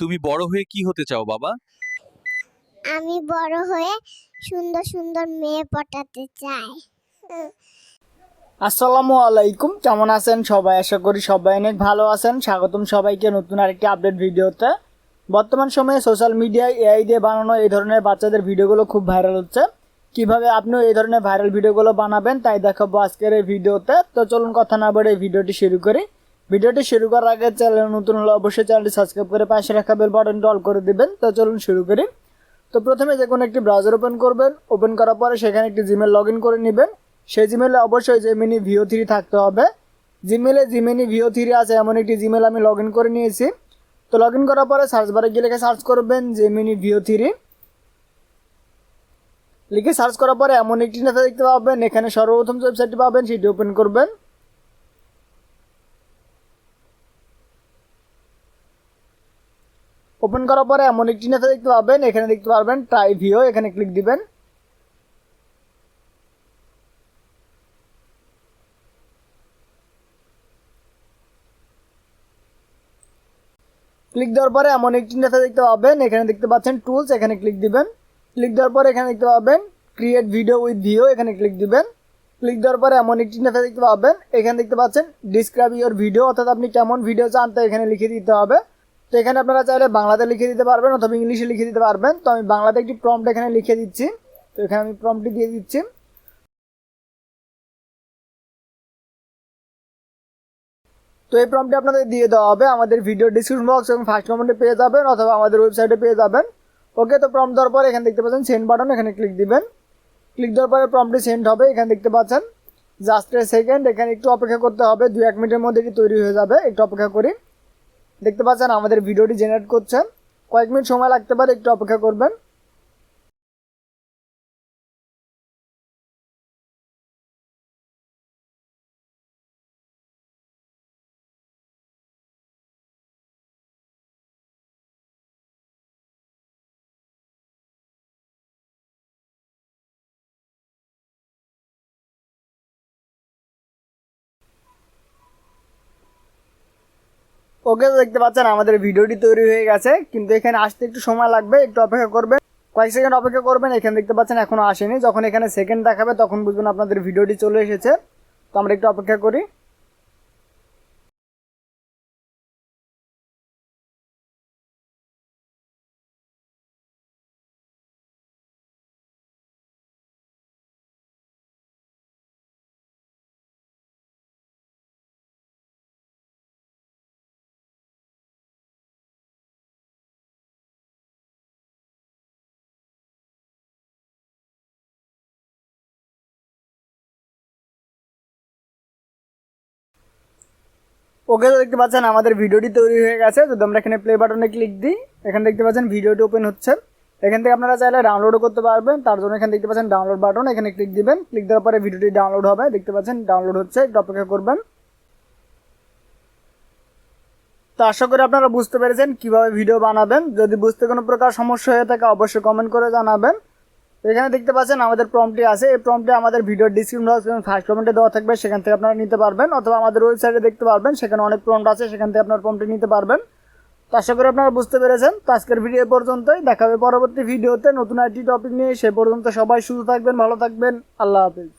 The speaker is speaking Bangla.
তুমি বড় হয়ে কি হতে চাও বাবা? আমি বড় হয়ে সুন্দর সুন্দর মেয়ে পটাতে চাই। আসসালামু আলাইকুম কেমন আছেন সবাই? আশা করি সবাই অনেক ভালো আছেন। স্বাগতম সবাইকে নতুন আরেকটি আপডেট ভিডিওতে বর্তমান সময়ে সোশ্যাল মিডিয়ায় এআই দিয়ে বানানো এই ধরনের বাচ্চাদের ভিডিওগুলো খুব ভাইরাল হচ্ছে। কীভাবে আপনিও এই ধরনের ভাইরাল ভিডিওগুলো বানাবেন তাই দেখাবো আজকের এই ভিডিওতে তো চলুন কথা না বলে এই ভিডিওটি শুরু করি। ভিডিওটি শুরু করার আগে চ্যানেল নতুন হলে অবশ্যই চ্যানেলটি সাবস্ক্রাইব করে পাশে রাখা বেল বাটনটি অল করে দিবেন। তো চলুন শুরু করি। তো প্রথমে যে কোনো একটি ব্রাউজার ওপেন করবেন। ওপেন করার পরে সেখানে একটি জিমেল লগ করে নেবেন। সেই জিমেলে অবশ্যই জেমিনি ভিও থ্রি থাকতে হবে। জিমেলে জিমিনি ভিও থ্রি আছে, এমন একটি জিমেল আমি লগ করে নিয়েছি। তো লগ করার পরে সার্চ বারে গিয়ে লিখে সার্চ করবেন জেমিনি ভিও থ্রি লিখে সার্চ করার পরে এমন একটি নেতা দেখতে পাবেন। এখানে সর্বপ্রথম ওয়েবসাইটটি পাবেন, সেটি ওপেন করবেন। ওপেন করার পরে এমন একটি নেতা দেখতে পাবেন, এখানে দেখতে পারবেন ট্রাই ভিও এখানে ক্লিক দিবেন। ক্লিক দেওয়ার পরে এমন একটি নেতা দেখতে পাবেন, এখানে দেখতে পাচ্ছেন টুলস এখানে ক্লিক দিবেন। ক্লিক দেওয়ার পরে এখানে দেখতে পাবেন ক্রিয়েট ভিডিও উইথ ভিও এখানে ক্লিক দিবেন। ক্লিক দেওয়ার পরে এমন একটি নেতা দেখতে পাবেন, এখানে দেখতে পাচ্ছেন ডিসক্রাইব ইউর ভিডিও অর্থাৎ আপনি কেমন ভিডিও চান তো এখানে লিখে দিতে হবে। তো এখানে আপনারা চাইলে বাংলাতে লিখে দিতে পারবেন অথবা ইংলিশে লিখে দিতে পারবেন। তো আমি বাংলাতে একটি প্রম্পট এখানে লিখে দিচ্ছি। তো এখানে আমি প্রম্পটটি দিয়ে দিচ্ছি। তো এই প্রম্পটটি আপনাদের দিয়ে দেওয়া হবে। আমাদের ভিডিও ডিসক্রিপশন বক্স এবং ফার্স্ট কমেন্টে পেয়ে যাবেন অথবা আমাদের ওয়েবসাইটে পেয়ে যাবেন। ওকে তো প্রম্পট দেওয়ার পর এখানে দেখতে পাচ্ছেন সেন্ড বাটন এখানে ক্লিক দিবেন। ক্লিক দেওয়ার পরে প্রম্পটটি সেন্ড হবে, এখানে দেখতে পাচ্ছেন জাস্ট এ সেকেন্ড এখানে একটু অপেক্ষা করতে হবে দু এক মিনিটের মধ্যে এটি তৈরি হয়ে যাবে। একটু অপেক্ষা করি। দেখতে পাচ্ছেন আমাদের ভিডিওটি জেনারেট করছেন। কয়েক মিনিট সময় লাগতে পারে একটু অপেক্ষা করবেন। ওকে দেখতে পাচ্ছেন, আমাদের ভিডিওটি তৈরি হয়ে গেছে, কিন্তু এখানে আসতে একটু সময় লাগবে, একটু অপেক্ষা করবেন। কয়েক সেকেন্ড অপেক্ষা করবেন, এখানে দেখতে পাচ্ছেন এখনও আসেনি। যখন এখানে সেকেন্ড দেখাবে, তখন বুঝবেন আপনাদের ভিডিওটি চলে এসেছে। তো আমরা একটু অপেক্ষা করি। ওকে তো দেখতে পাচ্ছেন, আমাদের ভিডিওটি তৈরি হয়ে গেছে, যদি আমরা এখানে প্লে বাটনে ক্লিক দিই, এখানে দেখতে পাচ্ছেন ভিডিওটি ওপেন হচ্ছে। এখান থেকে আপনারা চাইলে ডাউনলোডও করতে পারবেন, তার জন্য এখানে দেখতে পাচ্ছেন ডাউনলোড বাটন এখানে ক্লিক দিবেন ক্লিক দেওয়ার পরে ভিডিওটি ডাউনলোড হবে, দেখতে পাচ্ছেন ডাউনলোড হচ্ছে, একটু অপেক্ষা করবেন। তো আশা করি আপনারা বুঝতে পেরেছেন কীভাবে ভিডিও বানাবেন, যদি বুঝতে কোনো প্রকার সমস্যা হয়ে থাকে অবশ্যই কমেন্ট করে জানাবেন। এখানে দেখতে পাচ্ছেন আমাদের প্রম্পটি আছে। এই প্রম্পটি আমাদের ভিডিওর ডিসক্রিপশন বক্স এবং ফার্স্ট কমেন্টে দেওয়া থাকবে, সেখান থেকে আপনারা নিতে পারবেন। অথবা আমাদের ওয়েবসাইটে দেখতে পারবেন, সেখানে অনেক প্রম্পট আছে, সেখান থেকে আপনার প্রম্পটি নিতে পারবেন। তো আশা করি আপনারা বুঝতে পেরেছেন। তো আজকের ভিডিও পর্যন্তই। দেখাবে পরবর্তী ভিডিওতে নতুন আইটি টপিক নিয়ে। সে পর্যন্ত সবাই সুস্থ থাকবেন, ভালো থাকবেন। আল্লাহ হাফিজ।